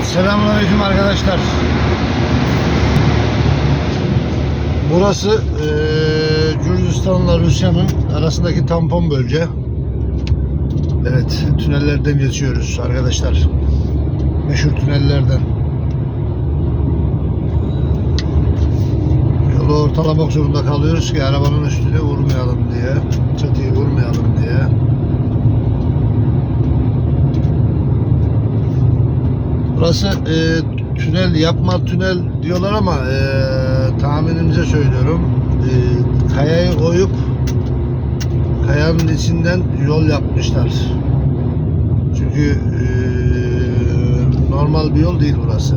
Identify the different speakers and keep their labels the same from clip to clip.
Speaker 1: Evet, selamünaleyküm arkadaşlar. Burası eee Gürcistan'la Rusya'nın arasındaki tampon bölge. Evet, tünellerden geçiyoruz arkadaşlar. Meşhur tünellerden. Yolu ortalamak zorunda kalıyoruz ki arabanın üstüne Burası e, tünel yapma tünel diyorlar ama e, tahminimize söylüyorum. E, kayayı oyup kayanın içinden yol yapmışlar. Çünkü e, normal bir yol değil burası.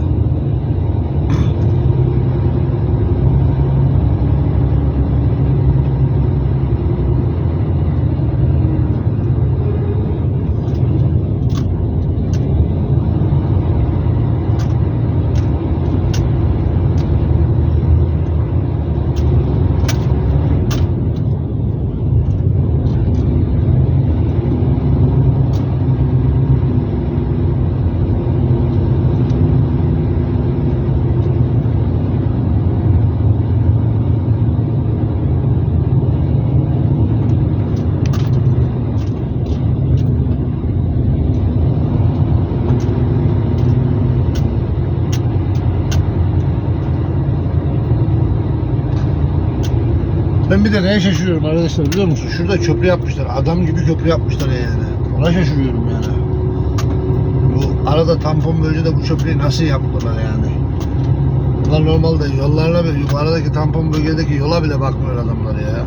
Speaker 1: Ben bir de neye şaşırıyorum arkadaşlar biliyor musun? Şurada köprü yapmışlar. Adam gibi köprü yapmışlar yani. Ona şaşırıyorum yani. Bu arada tampon bölgede bu köprüyü nasıl yaptılar yani? Bunlar normalde yollarına ve yukarıdaki tampon bölgedeki yola bile bakmıyor adamlar ya.